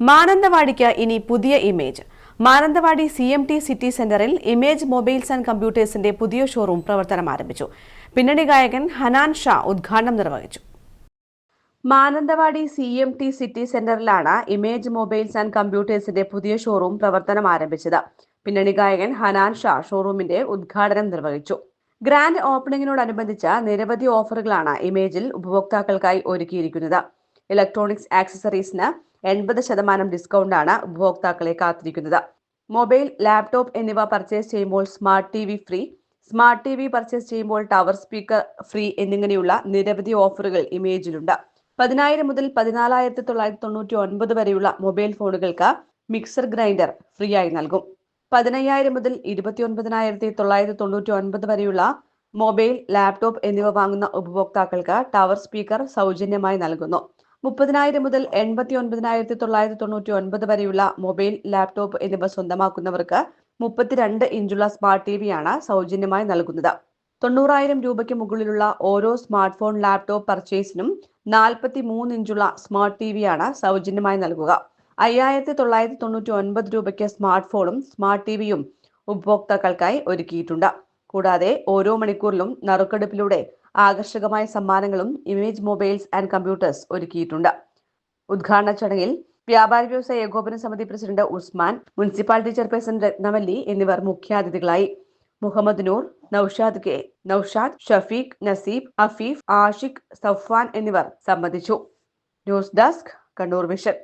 മാനന്തവാടിക്ക് ഇനി പുതിയ Image Mananthavady C M T city സെന്ററിൽ ഇമേജ് മൊബൈൽസ് ആൻഡ് കമ്പ്യൂട്ടേഴ്സിന്റെ പുതിയ ഷോറൂം പ്രവർത്തനം ആരംഭിച്ചു. പിന്നണി ഗായകൻ ഹനാൻ ഷാ ഉദ്ഘാടനം നിർവഹിച്ചു. Mananthavady C M T city സെന്ററിലാണ് Image mobiles and കമ്പ്യൂട്ടേഴ്സിന്റെ പുതിയ ഷോറൂം പ്രവർത്തനം ആരംഭിച്ചത്. പിന്നണി ഗായകൻ ഹനാൻ ഷാ ഷോറൂമിന്റെ ഉദ്ഘാടനം നിർവഹിച്ചു. ഗ്രാൻഡ് ഓപ്പണിംഗിനോടനുബന്ധിച്ച് നിരവധി ഓഫറുകളാണ് ഇമേജിൽ ഉപഭോക്താക്കൾക്കായി ഒരുക്കിയിരിക്കുന്നത്. ഇലക്ട്രോണിക്സ് ആക്സസറീസിന് എൺപത് ശതമാനം ഡിസ്കൗണ്ടാണ് ഉപഭോക്താക്കളെ കാത്തിരിക്കുന്നത്. മൊബൈൽ ലാപ്ടോപ്പ് എന്നിവ പർച്ചേസ് ചെയ്യുമ്പോൾ smart T V free. Smart T V purchase ചെയ്യുമ്പോൾ ടവർ സ്പീക്കർ ഫ്രീ എന്നിങ്ങനെയുള്ള നിരവധി ഓഫറുകൾ ഇമേജിലുണ്ട്. പതിനായിരം മുതൽ പതിനാലായിരത്തി തൊള്ളായിരത്തി തൊണ്ണൂറ്റി ഒൻപത് വരെയുള്ള മൊബൈൽ ഫോണുകൾക്ക് മിക്സർ ഗ്രൈൻഡർ ഫ്രീ ആയി നൽകും. പതിനയ്യായിരം മുതൽ ഇരുപത്തി ഒൻപതിനായിരത്തി തൊള്ളായിരത്തി തൊണ്ണൂറ്റി ഒൻപത് വരെയുള്ള മൊബൈൽ ലാപ്ടോപ്പ് എന്നിവ വാങ്ങുന്ന ഉപഭോക്താക്കൾക്ക് ടവർ സ്പീക്കർ സൗജന്യമായി നൽകുന്നു. മുപ്പതിനായിരം മുതൽ എൺപത്തി ഒൻപതിനായിരത്തി തൊള്ളായിരത്തി തൊണ്ണൂറ്റി ഒൻപത് വരെയുള്ള മൊബൈൽ ലാപ്ടോപ്പ് എന്നിവ സ്വന്തമാക്കുന്നവർക്ക് മുപ്പത്തിരണ്ട് ഇഞ്ചുള്ള സ്മാർട്ട് ടി വിയാണ് സൗജന്യമായി നൽകുന്നത്. തൊണ്ണൂറായിരം രൂപയ്ക്ക് മുകളിലുള്ള ഓരോ സ്മാർട്ട് ഫോൺ ലാപ്ടോപ്പ് പർച്ചേസിനും നാൽപ്പത്തി മൂന്ന് ഇഞ്ചുള്ള സ്മാർട്ട് ടി വിയാണ് സൗജന്യമായി നൽകുക. അയ്യായിരത്തി തൊള്ളായിരത്തി തൊണ്ണൂറ്റി ഒൻപത് രൂപയ്ക്ക് സ്മാർട്ട് ഫോണും സ്മാർട്ട് ടി വിയും ഉപഭോക്താക്കൾക്കായി ഒരുക്കിയിട്ടുണ്ട്. കൂടാതെ ഓരോ മണിക്കൂറിലും നറുക്കെടുപ്പിലൂടെ ആകർഷകമായ സമ്മാനങ്ങളും ഇമേജ് മൊബൈൽസ് ആൻഡ് കമ്പ്യൂട്ടേഴ്സ് ഒരുക്കിയിട്ടുണ്ട്. ഉദ്ഘാടന ചടങ്ങിൽ വ്യാപാര വ്യവസായ ഏകോപന സമിതി president Usman municipality chairperson Rathnavalli എന്നിവർ മുഖ്യാതിഥികളായി. മുഹമ്മദ് നൂർ നൌഷാദ് കെ നൌഷാദ് ഷഫീഖ് നസീബ് അഫീഫ് ആഷിഖ് സഫ്വാൻ എന്നിവർ സംബന്ധിച്ചു. News desk Kannur vision.